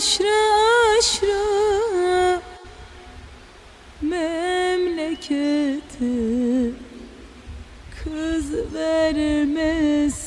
Aşrı aşrı memlekete kız vermesinler